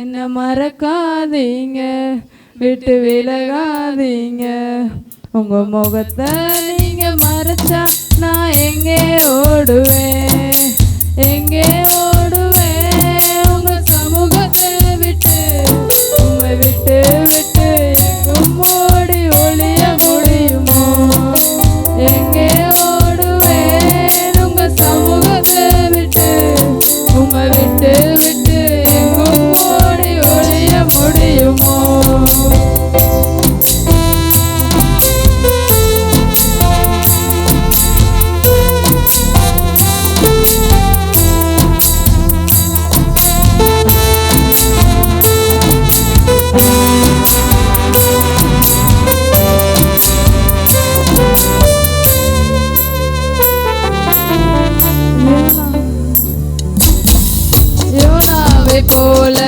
என்ன மறக்காதீங்க விட்டு விலகாதீங்க. உங்க முகத்தை நீங்க மறைச்சா நான் எங்கே ஓடுவேன்? போல